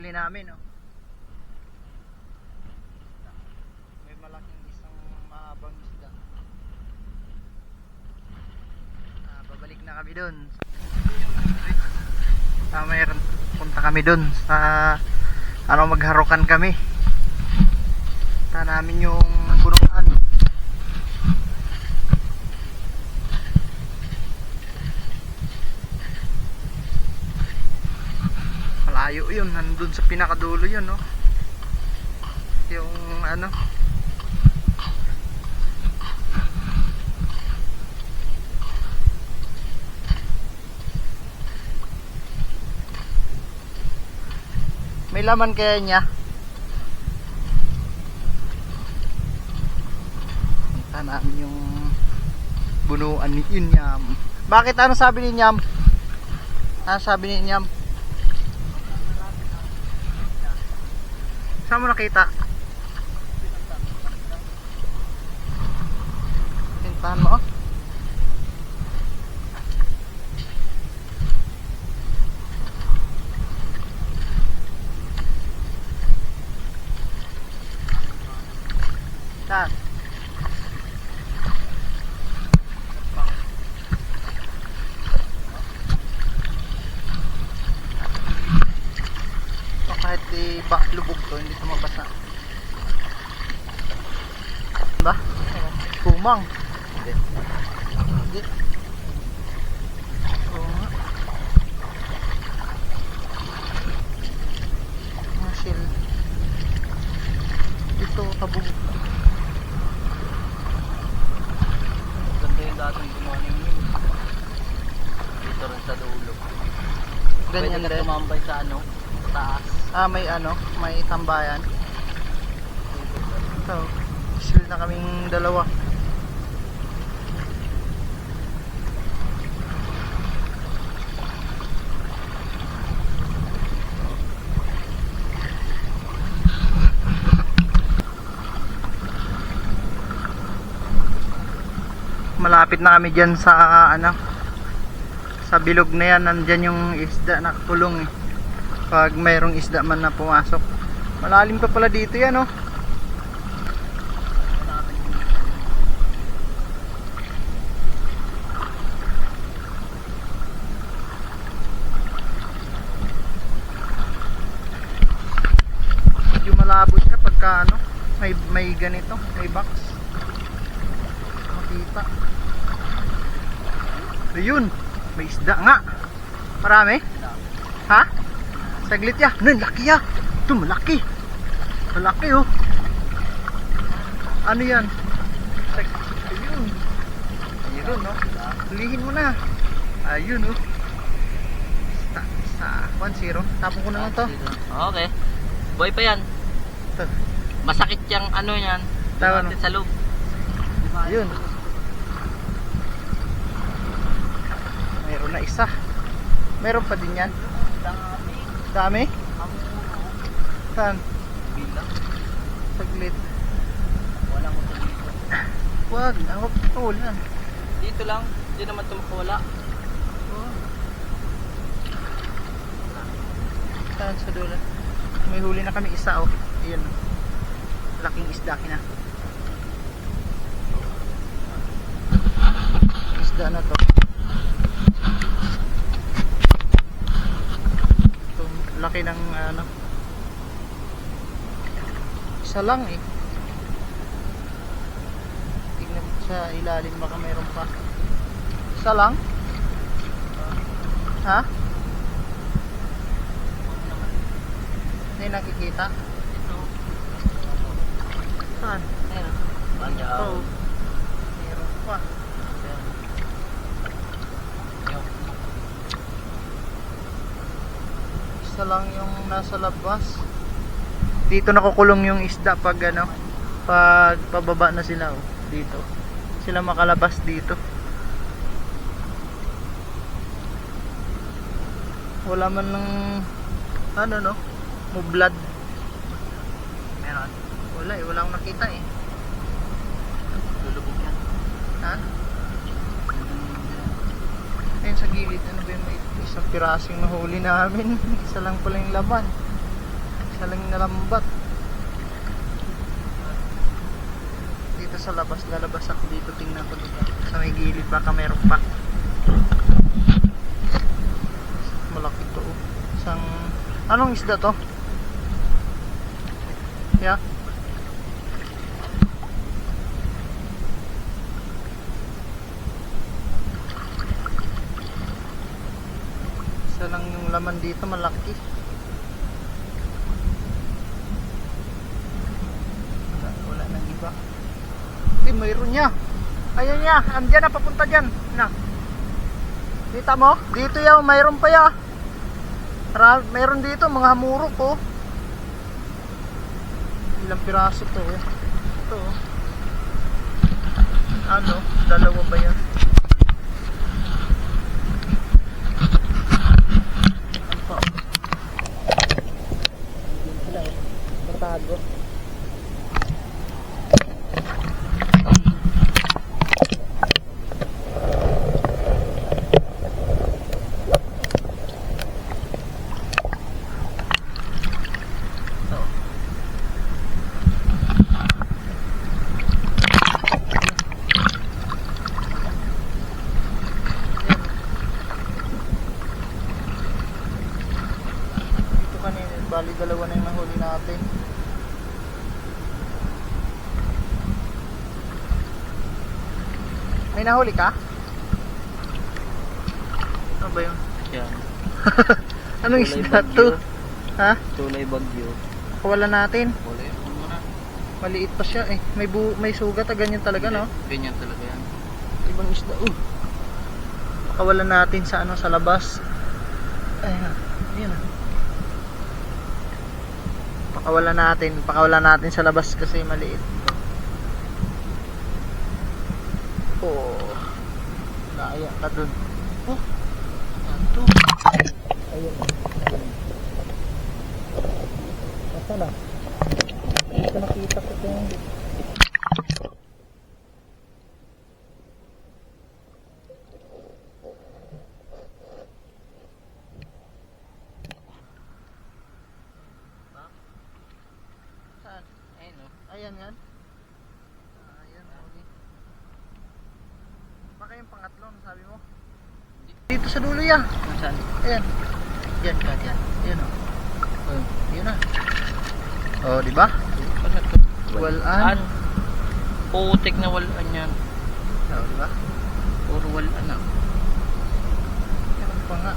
huli namin, oh. May malaking isang mahabang isda. Ah, babalik na kami doon. Ah, mayroon punta kami doon sa ano magharukan kami. Namin yung bunuan. Malayo yun, nandun sa pinakadulo yun, no? Yung ano, may laman kaya niya? Punta yung bunuan ni Inyam. Bakit ano sabi ni Inyam? Ano sabi ni Inyam? Saan mo nakita? Pintahan mo? oh. Saan? So, kahit di ba lubog to, hindi ito mabasa. Ba? Kumang. Hindi. Hindi. Oo nga. Mga shell. Ito, tabog. Ganda yung dating gumawa. Dito rin sa dulo. Ganyan Pwede ka tumambay sa ano, taas. Ah, may ano, may tambayan. Ito, chill na kaming dalawa. Malapit na kami dyan sa ano sa bilog na yan nandyan yung isda na kulong eh pag mayroong isda man na pumasok. Malalim pa pala dito yan oh. Medyo malabo siya pagka ano may, may ganito may box. Makita. Ayun may isda nga. Marami? Ha saglit ya nun laki ya ito malaki malaki oh ano yan Sag ayun ayun no hulihin mo na ayun oh sa, sa 1-0 tapon ko na lang to Okay. Boy pa yan. Ito. Masakit yung ano yan. Tawa, Natin sa loob. Ayun. Meron na isa. Meron pa din yan. Dami. Saan? Saglit. Walang uto dito. Wag. Ako oh, yan. Dito lang. Hindi naman ito makawala. Saan sa dulo? May huli na kami isa oh. Ayun. Laking isda kina. Isda na to. Ito, laki ng ano. Isa lang eh. Tingnan mo sa ilalim baka mayroon pa. Isa lang? Ha? Hindi nakikita. Ito. Saan? Ayun. Banyaw. Ito. Meron pa. Isa lang yung nasa labas. Dito nakukulong yung isda pag ano, pag pababa na sila oh, dito. Sila makalabas dito. Wala man lang ano no, mublad. Meron. Wala eh, wala akong nakita eh. Lulubog yan. Ha? Ayun sa gilid, ano ba yung may isang pirasong nahuli namin? Isa lang pala yung laman. Isa lang yung nalambat. Dito sa labas, lalabas ako dito. Tingnan ko dito. Sa may gilid, baka meron pa. Malaki to. oh. Isang... Anong isda to? Yeah. Isa lang yung laman dito, malaki. Wala, wala nang iba. Eh, mayroon niya. Ayun niya, andyan na, papunta dyan. Na. Kita mo? Dito yaw, mayroon pa ya. Mayroon dito, mga hamurok oh. Ilang piraso to eh. Ito oh. Ano? Dalawa ba yan? Ano pa? Hindi sila eh. Kanina, bali dalawa na yung nahuli natin. May nahuli ka? Ano ba yun? Yan. Anong Tulay isda bagyo. to? Ha? Tulay bagyo. Kawala natin. Mo na? Maliit pa siya eh. May bu may sugat ah, ganyan talaga no? Ganyan talaga yan. Ibang isda. Uh. Pakawalan natin sa ano sa labas. Ayan. Ayan. ah. Pakawalan natin, pakawalan natin sa labas kasi maliit. Oh. Naya ka dun. Oh. Ato. Ayun. Asa na? Dito nakita ko yung Saan? Ayun o. Ayan yan. Ayan, huli. Baka yung pangatlo, ano sabi mo? Dito sa dulo yan. Saan? Ayan. Yan ka, yan. Ayan o. Oh, yun na. Oh, di ba? Walaan. Putik na walaan yan. Oh, di ba? Puro walaan ah. Yan pa nga.